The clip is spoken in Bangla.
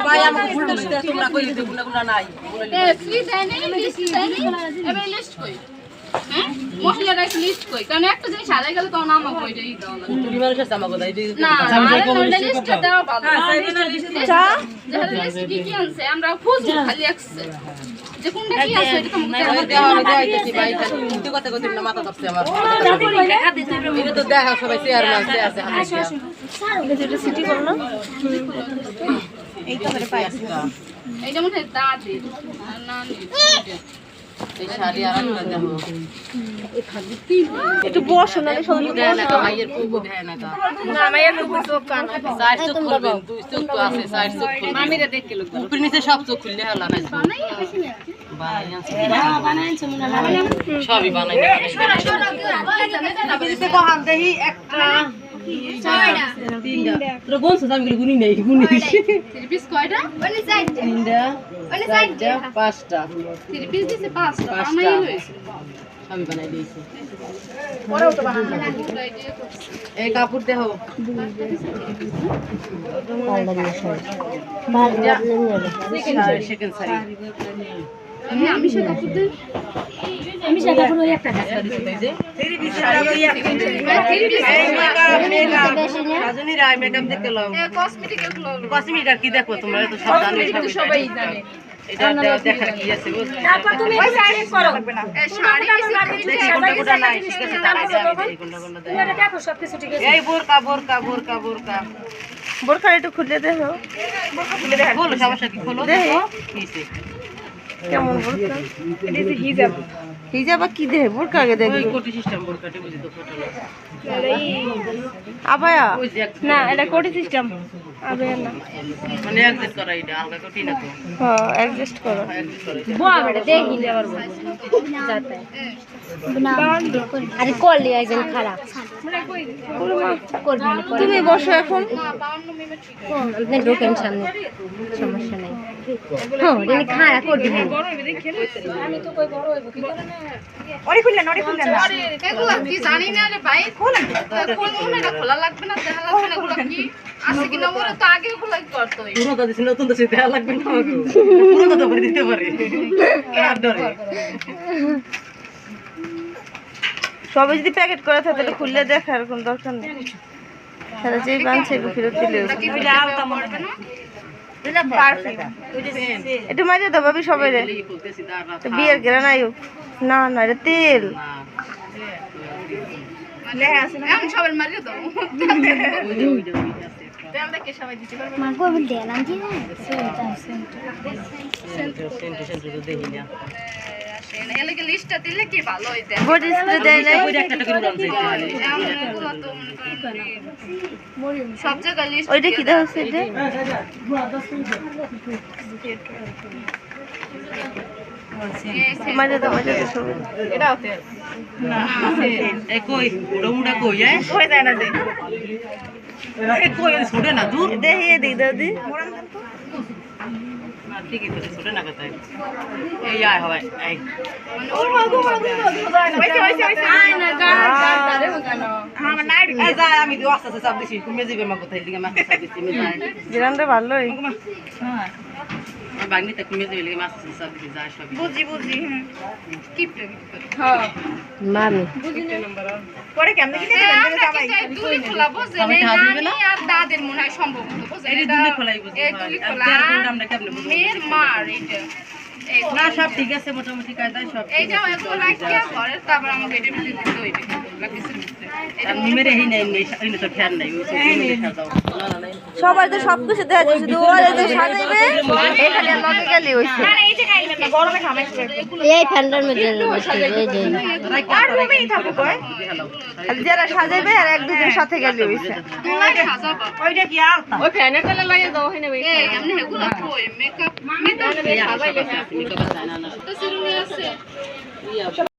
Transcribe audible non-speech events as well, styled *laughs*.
ভাই আমাকে ফুলটা দিতে তোমরা কই দিতে গুলা নাই। ফ্রি দেয় নাই লিস্ট দেয় নাই এবার লিস্ট কই? হ্যাঁ? মহিলা লিস্ট কই? কারণ একটা জিনিস হারাই গেলে তখন আমাকে ওইটাই দাও তুমি মানুষ আছে আমাকে দাই দিই না লিস্ট দেওয়া ভালো। লিস্ট কি কি আনছে? আমরা খুঁজবো খালি একসে যে কোনটা কি আছে এটা তো মুখে ওই দেওয়া আমি দেখাইতেছি ভাই কিন্তু কথা কইতে না মাথা ধরছে আমার এটা তো দেখা সবাই চেয়ার মানছে আছে হাতে সিটি করো না। এইটা মনে এই বসো না না। পুকু দেয় না কা না মায়ের খুব চোখ কান চার চোখ খুলবেন দুই চোখ তো আছে চার চোখ খুলবেন। মামিরা দেখকে লোক উপর নিচে সব চোখ খুললে হলো না সবই বানাই তোর বোন আমি গুনি নেই গুনি পিস কয়টা? তিনটা চারটা। পাঁচটা। পিস দিছে পাঁচটা। পাঁচটা। বানাই বানাই দিয়েছি। এই কাপড় দেহ সেকেন্ড আমি সে কাপড় দেই রাজনী রায় মেকআপ দেখতে লাও। কসমেটিক এগুলো কসমিক আর কি দেখো তোমরা তো সব জানো সবাই জানে। এটা দেওয়া দেখার কি আছে বুঝছ ওই শাড়ি করো এ শাড়ি দেখি দেখি এই বোরকা বোরকা বোরকা বোরকা। একটু খুলে দেখো। বলো সমস্যা কি খোলো কিসে কেমন এটা হচ্ছে হিজাব। হিজাব কি দেহে বোরখা আগে দেখি ওই কোটি সিস্টেম বোরকাটি বুঝি তো ফটো আবায়া? না এটা কোটি সিস্টেম। আবায়া না। মানে অ্যাডজাস্ট করা এটা আলগা কোটি না তো। হ্যাঁ অ্যাডজাস্ট করো। অ্যাডজাস্ট করা। আরে একজন খারাপ। তুমি বসো এখন। আপনি ঢোকেন সামনে। সমস্যা নাই। হ্যাঁ খারাপ করবি না। আরে এগুলো কি জানি না রে ভাই। খোলা কোন মনে খোলা লাগবে না দেখা লাগবে না এগুলো কি? আছে কি না ওরা তো আগে ওগুলো করতো পুরো তো দিছি নতুন তো সে লাগবে না আমাকে। পুরো দিতে পারে। *laughs* আর সবাই যদি প্যাকেট করে থাকে তাহলে খুললে দেখার কোনো দরকার নেই তাহলে যেই বানছে একটু ফেরত দিলে কি আলতা পড়বে না একটু মারিয়ে দাও ভাবি সবাই রে বিয়ের গেরা নাই হোক। না না এটা তেল এখন সবাই মারিয়ে দাও তেল দেখে সবাই দিতে পারবে সেন্টার সেন্টার তো না এলাকে লিস্টটা দিলে কি ভালো হইতে? বডি স্প্রে দেয় নাই ওই একটা করে আনছে এগুলো তো সব জায়গায় লিস্ট ওইটা কি দেওয়া হচ্ছে এটা? মারিয়ে দাও মারিয়ে দাও সবাই। এটাও তেল এই কই ওটা মুড়া কই এ? কই যায় না দে এই কই ছুটে না দূর। দেখি দি ঠিকই তো ছুটে না কোথায় এই আয় হয় এই। এই যা আমি দিও আস্তে আস্তে চাপ দিছি। তুমি যাবে মা কোথায় দিকে দিছি আমি জিরানটা ভালোই বাগনি তে তুমি যাবে মাছ দিছি যা সব বুঝি বুঝি কিপ মামি আর দাদের মনে হয় সম্ভব হতো এই এটা- খোলাই বুঝি এই দুলি খোলা। আমরা কেমনে বুঝব মেয়ের মার এইটা। না সব ঠিক আছে মোটামুটি কায়দায় সব এই যে এগুলো ঘরের তারপর আমাকে এটার দিতে হইবে তো সবাই তো সব কিছু দেওয়া যাচ্ছে শুধু ওরে যে সাজাইবে এখানে লগে গেলে হইছে। এই ফ্যানটার মধ্যে যারা সাজাইবে আর এক দুজনের সাথে গেলে হইছে। ওইটা কি আলতা এই, এমনি এগুলো কই? makeup- makeup সাজাইবে তো সেরুমে আছে।